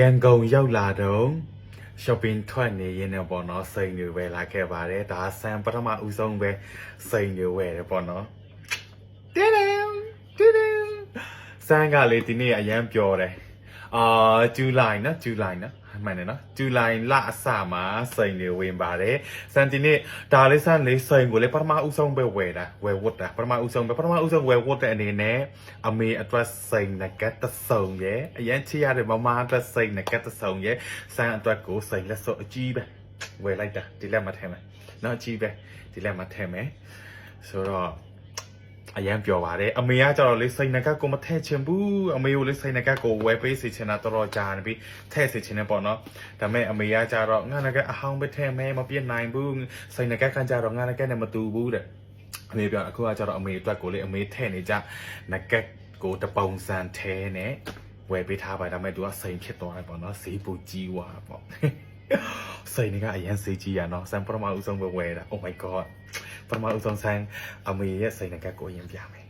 ရန်ကုန်ရောက်လာတော့ shopping ထွက်နေရင်လည်းပေါ့နော်စိန်တွေဝယ်လာခဲ့ပါတယ်ဒါဆန်ပထမဦးဆုံးပဲစိန်တွေဝယ်တယ်ပေါ့နော်တင်းတင်းတင်းတင်းဆန်ကလေဒီနေ့အရန်ပျော်တယ်အာဇူလိုင်နော်ဇူလိုင်နော် မှန်တယ်နော်ဇူလိုင်လအစမှာစိန်တွေဝင်ပါတယ်ဆန်ဒီနေ့ဒါလေးဆန်လေးစိန်ကိုလေပထမဦးဆုံးပဲဝယ်တာဝယ်ဝတ်တာပထမဦးဆုံးပဲပထမဦးဆုံးဝယ်ဝတ်တဲ့အနေနဲ့အမေအတွက်စိန်နကတ်တဆုံရဲ့အရန်ချစ်ရတယ်မမအတွက်စိန်နကတ်တဆုံရဲ့ဆန်အတွက်ကိုစိန်လက်စော့အကြီးပဲဝယ်လိုက်တာဒီလက်မှာထည့်မယ်နော်အကြီးပဲဒီလက်မှာထည့်မယ်ဆိုတော့ အရန်ပြောပါတယ်အမေကကျတော့လေစိတ်နကတ်ကိုမထဲ့ချင်ဘူးအမေကိုလေစိတ်နကတ်ကိုဝယ်ပေးစီချင်တာတော်တော်ကြာနေပြီထဲ့စီချင်တယ်ပေါ့နော်ဒါပေမဲ့အမေကကျတော့ငါနကတ်အဟောင်းပဲထဲ့မယ်မပြစ်နိုင်ဘူးစိတ်နကတ်ကကျတော့ငါနကတ်နဲ့မတူဘူးတဲ့အမေပြောအခုကကျတော့အမေအတွက်ကိုလေအမေထဲ့နေကြနကတ်ကိုတပုံစံထဲနဲ့ဝယ်ပေးထားပါဒါပေမဲ့သူကစိန်ဖြစ်သွားတယ်ပေါ့နော်ဈေးပူကြီးွားပေါ့စိန်ကအရန်စေးကြီးရနော်ဆန်ပရမအဦးဆုံးပဲဝယ်တာ Oh my god ပထမဦးဆုံးဆန်းအမေရဲ့စိတ်နကတ်ကိုရင်ပြမယ်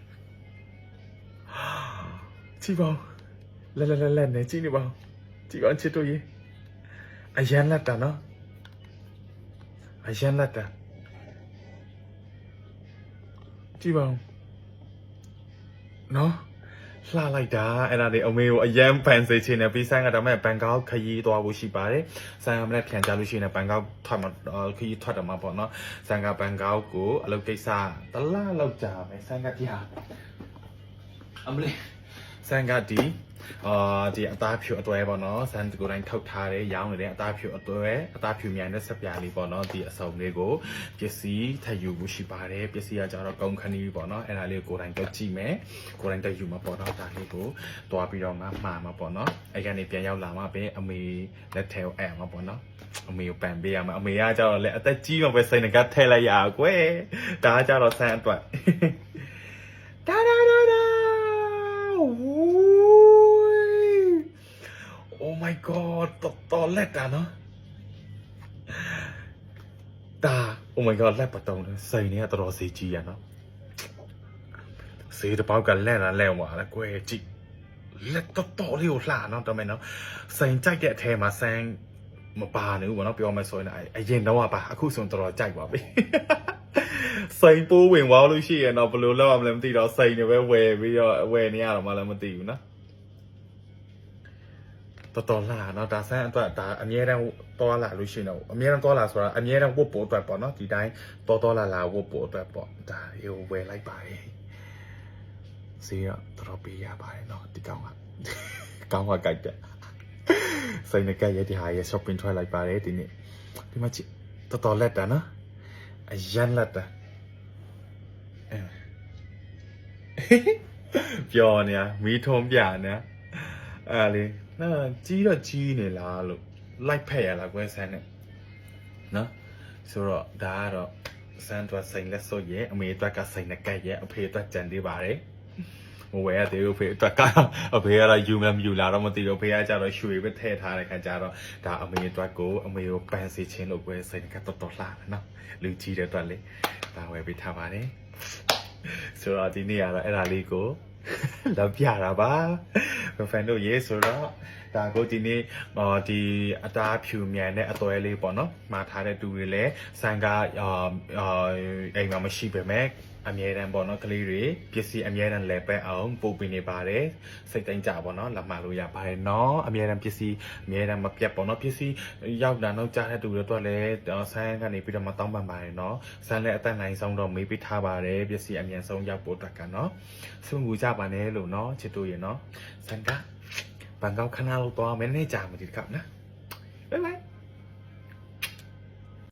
ကြည့်ပါဦးလဲလဲလဲလဲနေကြည့်နေပါဦးကြည့်ပါဦးချစ်တို့ရေအရန်လက်တာနော်အရန်လက်တာကြည့်ပါဦးနော် လှလိုက်တာအဲ့ဒါလေးအမေကိုအရန်ဖန်စေချင်တယ်ပြီးဆိုင်ကဒါမဲ့ဘန်ကောက်ခရီးသွားဖို့ရှိပါတယ်ဆိုင်ကမလည်းပြန်ကြလို့ရှိရင်လည်းဘန်ကောက်ထွက်မှာအော်ခရီးထွက်တယ်မှာပေါ့နော်ဆိုင်ကဘန်ကောက်ကိုအလုပ်ကိစ္စတစ်လလောက်ကြာမယ်ဆိုင်ကဒီဟာအမလေး ဆိုင်ကဒီအာဒီအသားဖြူအတွဲပေါ့နော်ဆန်ကိုယ်တိုင်းထုတ်ထားတယ်ရောင်းနေတဲ့အသားဖြူအတွဲအသားဖြူမြိုင်တဲ့စပြားလေးပေါ့နော်ဒီအစုံလေးကိုပစ္စည်းထည့်ယူဖို့ရှိပါတယ်ပစ္စည်းကကြတော့ကုန်ခဏီပေါ့နော်အဲ့ဒါလေးကိုကိုယ်တိုင်းတက်ကြည့်မယ်ကိုယ်တိုင်းတက်ယူမှာပေါ့နော်ဒါလေးကိုတွားပြီးတော့ငါမှာမှာပေါ့နော်အဲ့ကနေပြန်ရောက်လာမှပဲအမေလက်ထဲကိုအဲ့မှာပေါ့နော်အမေကိုပန်ပေးရမှာအမေကကြတော့လေအသက်ကြီးမှပဲစိတ်ငကထည့်လိုက်ရကွယ်ဒါကကြတော့ဆန်းအတွက် ဒါဒါဒါဒါဝူး Oh my god တော်တော် လက်တာနော်ဒါ Oh my god လက်ပတုံးတယ်စိန်နေကတော်တော်စေးကြီးရနော်စေးတစ်ပေါက်ကလက်လာလဲသွားတယ်ကွယ်ကြည့်လက်တော်တော်လေးကိုလှနော်တော်မယ်နော်စိန်ကြိုက်တဲ့အထဲမှာဆန်းမပါနေဘူးဗောနော်ပြောမယ်ဆိုရင်လည်းအရင်တော့ကပါအခုဆိုရင်တော်တော်ကြိုက်ပါပြီစိန်ပိုးဝင်သွားလို့ရှိရင်တော့ဘယ်လိုလုပ်ရမလဲမသိတော့စိန်တွေပဲဝယ်ပြီးတော့ဝယ်နေရတော့မှလည်းမသိဘူးနော် တော်တော်လာနော်ဒါဆန်းအတွက်ဒါအမြဲတမ်းတော်လာလို့ရှိရင်တော့အမြဲတမ်းတော်လာဆိုတာအမြဲတမ်းဝတ်ပို့အတွက်ပေါ့နော်ဒီတိုင်းတော်တော်လာလာဝတ်ပို့အတွက်ပေါ့ဒါရေဝယ်လိုက်ပါတယ်ဈေးတော့တော်တော်ပေးရပါတယ်နော်ဒီကောင်ကကောင်းကကြိုက်တယ်စိန်နဲ့ကြိုက်ရတဲ့ဟာရဲ့ shopping ထွက်လိုက်ပါတယ်ဒီနေ့ဒီမှာကြည့်တော်တော်လက်တာနော်အရန်လက်တာပြောနေရမီးထုံးပြနေအဲ့လေ နော်ကြီးတော့ကြီးနေလားလို့လိုက်ဖက်ရလားကွယ်ဆန်းနဲ့နော်ဆိုတော့ဒါကတော့ဆန်းတော့စိန်လက်စော့ရဲ့အမေအတွက်ကစိန်နကက်ရဲ့အဖေအတွက်ကြံသေးပါတယ်ဟိုဝဲရသေးဘူးဖေအတွက်ကအဖေကတော့ယူမလားမယူလားတော့မသိဘူးဖေကကြတော့ရွှေပဲထည့်ထားတဲ့ခါကျတော့ဒါအမေအတွက်ကိုအမေကိုပန်းစီချင်းလို့ကွယ်စိန်နကက်တော်တော်လှတယ်နော်လူကြီးတဲ့အတွက်လေဒါဝယ်ပေးထားပါတယ်ဆိုတော့ဒီနေ့ကတော့အဲ့ဒါလေးကိုလောက်ပြတာပါဖန်တို့ရေးဆိုတော့ ဒါကိုဒီနေ့အော်ဒီအသားဖြူမြန်တဲ့အသွဲလေးပေါ့နော်မှာထားတဲ့တူတွေလည်းဆိုင်ကအာအာအိမ်မှာမရှိပေမဲ့အမြဲတမ်းပေါ့နော်ကလေးတွေပစ္စည်းအမြဲတမ်းလဲပဲအောင်ပို့ပေးနေပါတယ်စိတ်တိုင်းကြပေါ့နော်လက်မလို့ရပါတယ်နော်အမြဲတမ်းပစ္စည်းအမြဲတမ်းမပြတ်ပေါ့နော်ပစ္စည်းရောက်တာတော့ကြားတဲ့တူတွေတော့လည်းဆိုင်ကနေပြီးတော့မတောင်းပန်ပါတယ်နော်ဆိုင်လည်းအသက်နိုင်ဆုံးတော့မေးပေးထားပါတယ်ပစ္စည်းအမြန်ဆုံးရောက်ဖို့အတွက်ကနော်ဆွငူကြပါနဲ့လို့နော်ချစ်တို့ရေနော်ဆိုင်ကဘန်ကော က်ခဏလောက်တော့မင်းနဲ့ကြာမဒီကပ်နော်